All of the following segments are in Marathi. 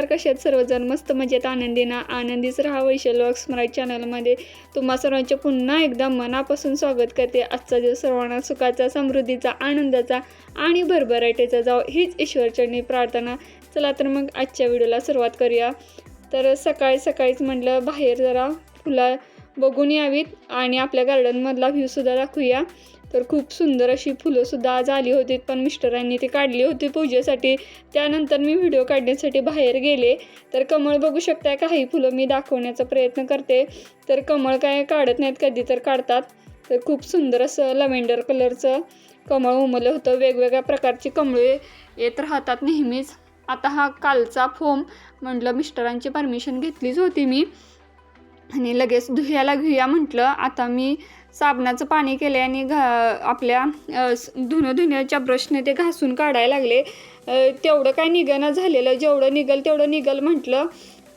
नमस्कार कशात आहेत सर्वजण? मस्त मजेत आनंदीना. आनंदीच राहा वैशल वॉक्स मराठी चॅनलमध्ये तुम्हा सर्वांचे पुन्हा एकदा मनापासून स्वागत करते. आजचा दिवस सर्वांना सुखाचा समृद्धीचा आनंदाचा आणि भरभराटेचा जाव हीच ईश्वरचरणी प्रार्थना. चला तर मग आजच्या व्हिडिओला सुरुवात करूया. तर सकाळी सकाळीच म्हटलं बाहेर जरा फुला बघून यावीत आणि आपल्या गार्डनमधला व्ह्यूसुद्धा दाखवूया. तर खूप सुंदर अशी फुलंसुद्धा आज आली होती पण मिस्टरांनी ती काढली होती पूजेसाठी. त्यानंतर मी व्हिडिओ काढण्यासाठी बाहेर गेले. तर कमळ बघू शकता काही फुलं मी दाखवण्याचा प्रयत्न करते. तर कमळ काय काढत नाहीत कधी तर काढतात. तर खूप सुंदर असं लव्हेंडर कलरचं कमळ उमलं होतं. वेगवेगळ्या प्रकारची कमळे येत राहतात नेहमीच. आता हा कालचा फोम म्हटलं मिस्टरांची परमिशन घेतलीच होती मी. आणि लगेच धुयाला घेऊया म्हटलं. आता मी साबणाचं पाणी केलं आणि घा आपल्या धुणं धुण्याच्या ब्रशने ते घासून काढायला लागले. तेवढं काय निघणं झालेलं जेवढं निघल तेवढं निघल म्हटलं.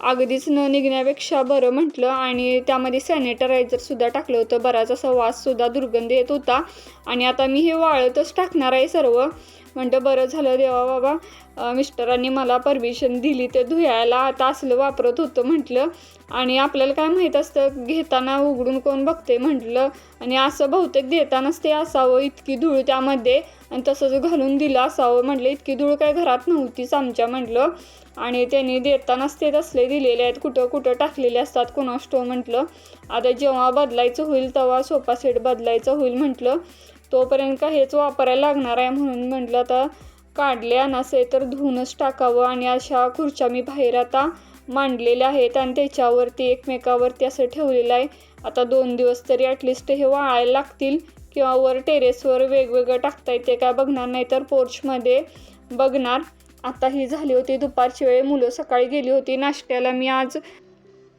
अगदीच न निघण्यापेक्षा बरं म्हटलं आणि त्यामध्ये सॅनिटायझरसुद्धा टाकलं होतं. बराच असा वाससुद्धा दुर्गंध येत होता. आणि आता मी हे वाळतच टाकणार आहे सर्व. म्हणतं बरं झालं देवा बाबा. मिस्टरांनी मला परमिशन दिली ते धुयायला. आता असलं वापरत होतं म्हटलं. आणि आपल्याला काय माहीत असतं घेताना उघडून कोण बघते म्हटलं. आणि असं बहुतेक देतानाच ते असावं. इतकी धूळ त्यामध्ये. आणि तसंच घालून दिलं असावं म्हटलं इतकी धूळ काय घरात नव्हतीच आमच्या म्हटलं आणि त्यांनी देतानाच ते तसले दिलेले आहेत कुठं कुठं टाकलेले असतात कोणास स्टो म्हटलं. आता जेव्हा बदलायचं होईल तेव्हा सोफा सेट बदलायचं होईल म्हटलं. तोपर्यंत का हेच वापरायला लागणार आहे म्हणून म्हटलं आता काढले असे तर धुवूनच टाकावं. आणि अशा खुर्च्या मी बाहेर आता मांडलेल्या आहेत आणि त्याच्यावरती एकमेकावरती असं ठेवलेलं आहे. आता दोन दिवस तरी ॲटलिस्ट हे वाळायला लागतील. किंवा वर टेरेसवर वेगवेगळं टाकता येते का बघणार नाही तर पोर्चमध्ये बघणार. आता ही झाली होती दुपारची वेळ. मुलं सकाळी गेली होती नाश्त्याला. मी आज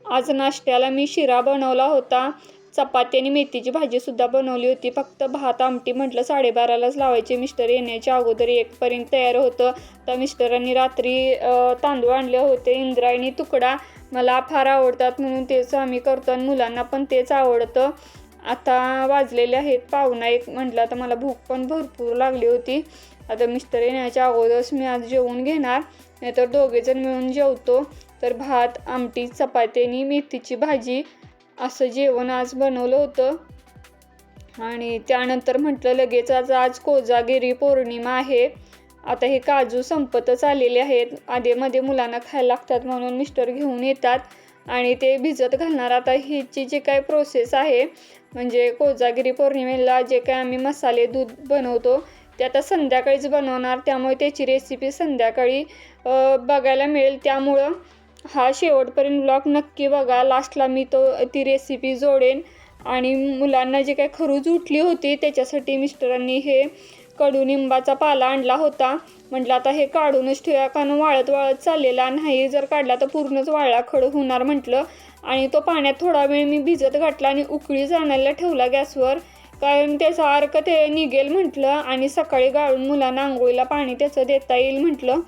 आज नाश्त्याला मी शिरा बनवला होता. चपाती आणि मेथीची भाजीसुद्धा बनवली होती. फक्त भात आमटी म्हटलं साडेबारालाच लावायचे. मिस्टर येण्याच्या अगोदर एकपर्यंत तयार होतं. तर मिस्टरांनी रात्री तांदूळ आणले होते. इंद्रायणी तुकडा मला फार आवडतात म्हणून तेच आम्ही करतो आणि मुलांना पण तेच आवडतं. आता वाजलेले आहेत पाहुणा एक म्हटलं आता मला भूक पण भरपूर लागली होती. आता मिस्टर येण्याच्या अगोदरच मी आज जेवून घेणार. नाहीतर दोघेजण मिळून जेवतो. तर भात आमटी चपाती आणि मेथीची भाजी असं जेवण आज बनवलं होतं. आणि त्यानंतर म्हटलं लगेच आज आज कोजागिरी पौर्णिमा आहे. आता हे काजू संपतच आलेले आहेत. आधेमध्ये मुलांना खायला लागतात म्हणून मिस्टर घेऊन येतात. आणि ते भिजत घालणार. आता हीची जी काय प्रोसेस आहे म्हणजे कोजागिरी पौर्णिमेला जे काय आम्ही मसाले दूध बनवतो ते आता संध्याकाळीच बनवणार. त्यामुळे त्याची रेसिपी संध्याकाळी बघायला मिळेल. त्यामुळं हा शेवटपर्यंत ब्लॉग नक्की बघा. लास्टला मी तो ती रेसिपी जोडेन. आणि मुलांना जे काय खरूज उठली होती त्याच्यासाठी मिस्टरांनी हे कडुनिंबाचा पाला आणला होता. म्हटलं आता हे काढूनच ठेवूया कारण वाळत वाळत चाललेला नाही. जर काढला तर पूर्णच वाळला खड होणार म्हटलं. आणि तो पाण्यात थोडा वेळ मी भिजत घातला आणि उकळी जाण्याला ठेवला गॅसवर. कारण त्याचा अर्क ते निघेल म्हटलं आणि सकाळी गाळून मुलांना आंघोळीला पाणी त्याचं देता येईल म्हटलं.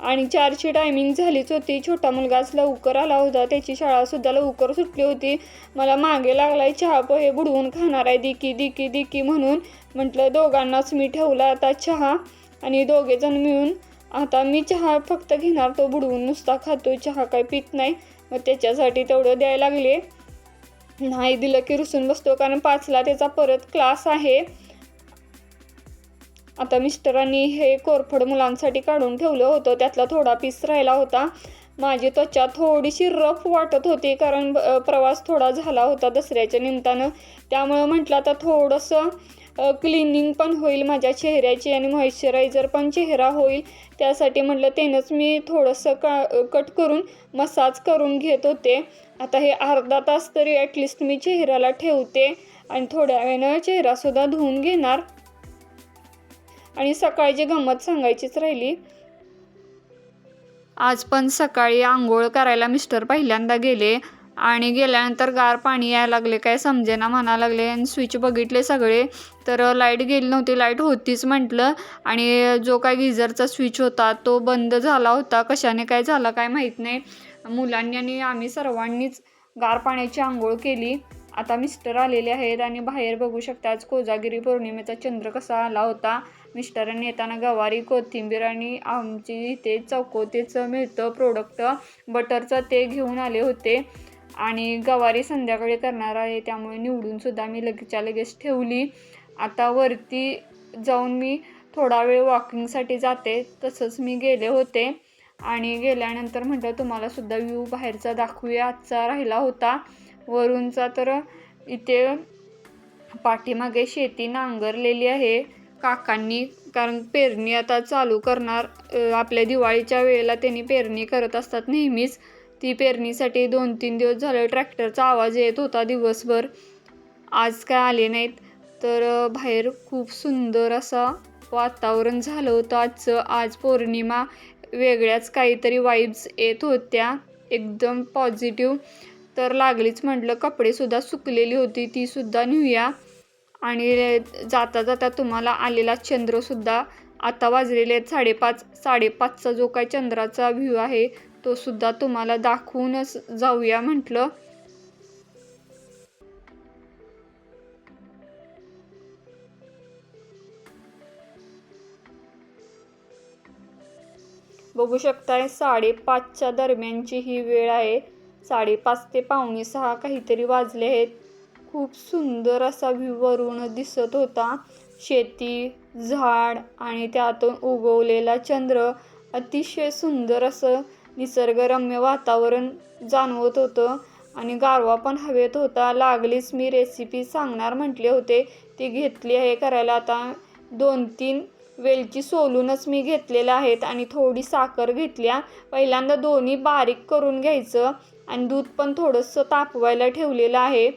आणि चारची टायमिंग झालीच होती. छोटा मुलगाच लवकर आला होता. त्याची शाळासुद्धा लवकर सुटली होती. मला मागे लागलाय चहा पोहे बुडवून खाणार आहे. दिकी दिकी दिकी म्हणून म्हटलं दोघांनाच मी ठेवला आता चहा आणि दोघेजण मिळून आता मी चहा फक्त घेणार तो बुडवून नुसता खातो चहा काय पित नाही मग त्याच्यासाठी तेवढं द्यायला लागले. नाही दिलं की रुसून बसतो कारण पाचला त्याचा परत क्लास आहे. आता मिस्टरांनी हे कोरफड मुलांसाठी काढून ठेवलं होतं त्यातला थोडा पीस राहिला होता. माझी त्वचा थोडीशी रफ वाटत होती कारण प्रवास थोडा झाला होता दसऱ्याच्या निमित्तानं. त्यामुळं म्हटलं आता थोडंसं क्लिनिंग पण होईल माझ्या चेहऱ्याची आणि मॉइश्चरायझर पण चेहरा होईल. त्यासाठी म्हटलं त्यानंच मी थोडंसं का कट करून मसाज करून घेत होते. आता हे अर्धा तास तरी ॲटलिस्ट मी चेहऱ्याला ठेवते आणि थोड्या वेळानं चेहरासुद्धा धुवून घेणार. आणि सकाळची गंमत सांगायचीच राहिली आज पण सकाळी आंघोळ करायला मिस्टर पहिल्यांदा गेले. आणि गेल्यानंतर गार पाणी यायला लागले काय समजेना म्हणा लागले. आणि स्विच बघितले सगळे तर लाइट गेली नव्हती. लाइट होतीच म्हटलं. आणि जो काय गिझरचा स्विच होता तो बंद झाला होता. कशाने काय झाला काय माहीत नाही. मुलांनी आणि आम्ही सर्वांनीच गार पाण्याची आंघोळ केली. आता मिस्टर आलेले आहेत आणि बाहेर बघू शकता आज कोजागिरी पौर्णिमेचा चंद्र कसा आला होता. मिस्टरांनी येताना गवारी कोथिंबीर आणि आमची इथे चौकोतीचं मिळतं प्रोडक्ट बटरचं ते घेऊन आले होते. आणि गवारी संध्याकाळी करणार आहे त्यामुळे निवडूनसुद्धा मी लगेचच्या लगेच ठेवली. आता वरती जाऊन मी थोडा वेळ वॉकिंगसाठी जाते तसंच मी गेले होते. आणि गेल्यानंतर म्हटलं तुम्हाला सुद्धा व्ह्यू बाहेरचा दाखवूया. आजचा राहिला होता. वरूनचा तर इथे पाठीमागे शेती नांगरलेली आहे. काकांनी कारण पेरणी आता चालू करणार. आपल्या दिवाळीच्या वेळेला त्यांनी पेरणी करत असतात नेहमीच. ती पेरणीसाठी दोन तीन दिवस झालं ट्रॅक्टरचा आवाज येत होता दिवसभर. आज काय आले नाहीत. तर बाहेर खूप सुंदर असा वातावरण झालं होतं आजचं. आज पौर्णिमा वेगळ्याच काहीतरी वाईब्स येत होत्या. एकदम पॉझिटिव्ह तर लागलीच म्हटलं कपडेसुद्धा सुकलेली होती तीसुद्धा नेऊया. आणि जाता जाता तुम्हाला आलेला चंद्रसुद्धा आता वाजलेले आहेत साडेपाच साडेपाचचा जो काय चंद्राचा व्ह्यू आहे तो सुद्धा तुम्हाला दाखवूनच जाऊया म्हटलं. बघू शकताय साडेपाचच्या दरम्यानची ही वेळ आहे. साडेपाच ते पावणे सहा काहीतरी वाजले आहेत. खूप सुंदर असा व्ह्यू वरून दिसत होता. शेती झाड आणि त्यातून उगवलेला चंद्र अतिशय सुंदर असं निसर्गरम्य वातावरण जाणवत होतं आणि गारवा पण हवेत होता. लागलीच मी रेसिपी सांगणार म्हटले होते. ती घेतली आहे करायला. आता दोन तीन वेलची सोलूनच मी घेतलेल्या आहेत आणि थोडी साखर घेतल्या. पहिल्यांदा दोन्ही बारीक करून घ्यायचं आणि दूध पण थोडंसं तापवायला ठेवलेलं आहे.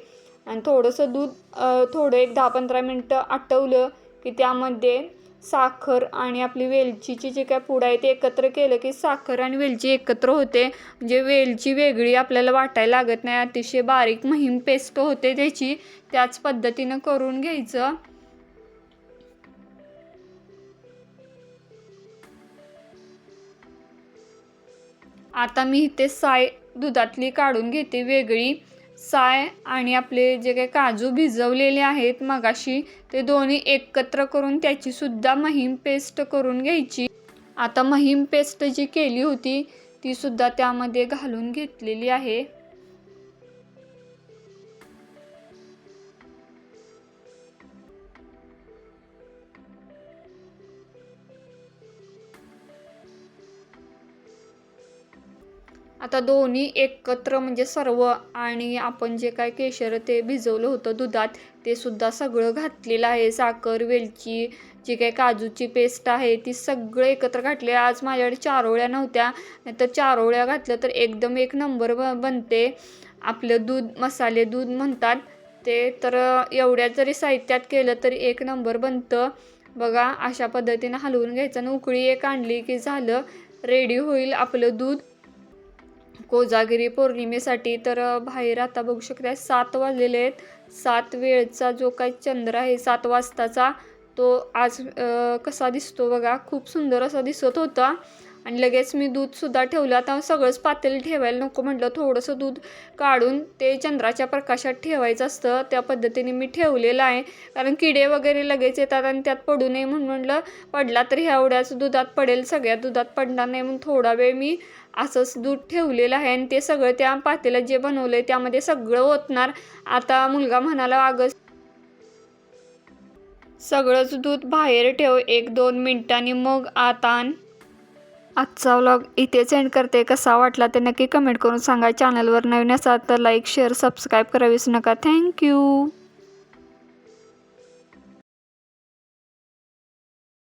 आणि थोडंसं दूध थोडं एक दहा पंधरा मिनटं आटवलं की त्यामध्ये साखर आणि आपली वेलचीची जी काय पूड आहे ते एकत्र केलं की साखर आणि वेलची एकत्र होते. म्हणजे वेलची वेगळी आपल्याला वाटायला लागत नाही. अतिशय बारीक महिम पेस्ट होते त्याची. त्याच पद्धतीनं करून घ्यायचं. आता मी इथे साय दुधातली काढून घेते वेगळी. साय आणि आपले जे काही काजू भिजवलेले आहेत मगाशी ते दोन्ही एकत्र करून त्याची सुद्धा महिम पेस्ट करून घ्यायची. आता महिम पेस्ट जी केली होती ती सुद्धा त्यामध्ये घालून घेतलेली आहे. आता दोन्ही एकत्र म्हणजे सर्व आणि आपण जे काय केशर ते भिजवलं होतं दुधात ते सुद्धा सगळं घातलेलं आहे. साखर वेलची जी काही काजूची पेस्ट आहे ती सगळं एकत्र घातले आज माझ्याकडे चारोळ्या नव्हत्या नाहीतर चारोळ्या घातलं तर एकदम एक नंबर ब बनते. आपलं दूध मसाले दूध म्हणतात ते तर एवढ्या जरी साहित्यात केलं तरी एक नंबर बनतं. बघा अशा पद्धतीनं हलवून घ्यायचं आणि उकळी एक आणली की झालं रेडी होईल आपलं दूध. कोजागिरी पौर्णिमेसाठी. तर बाहेर आता बघू शकता सात वाजलेले आहेत. सात वेळचा जो काही चंद्र आहे सात वाजताचा तो आज कसा दिसतो बघा. खूप सुंदर असा दिसत होता. आणि लगेच मी दूधसुद्धा ठेवलं. आता सगळंच पातेल ठेवायला नको म्हटलं. थोडंसं दूध काढून ते चंद्राच्या प्रकाशात ठेवायचं असतं. त्या पद्धतीने मी ठेवलेलं आहे. कारण किडे वगैरे लगेच येतात आणि त्यात पडू नये म्हणून म्हटलं पडला तर ह्या एवढ्याच दुधात पडेल सगळ्या दुधात पडणार नाही म्हणून थोडा वेळ मी असंच दूध ठेवलेलं आहे. आणि ते सगळं त्या पातेल्यात जे बनवलं आहे त्यामध्ये सगळं ओतणार. आता मुलगा म्हणाला अगं सगळंच दूध बाहेर ठेव. एक दोन मिनटांनी मग आता आण. आजचा व्लॉग इथेच एंड करते. कसा वाटला ते नक्की कमेंट करून सांगा. चॅनलवर नवीन असाल तर लाईक शेअर सबस्क्राईब करावीच नका. थँक्यू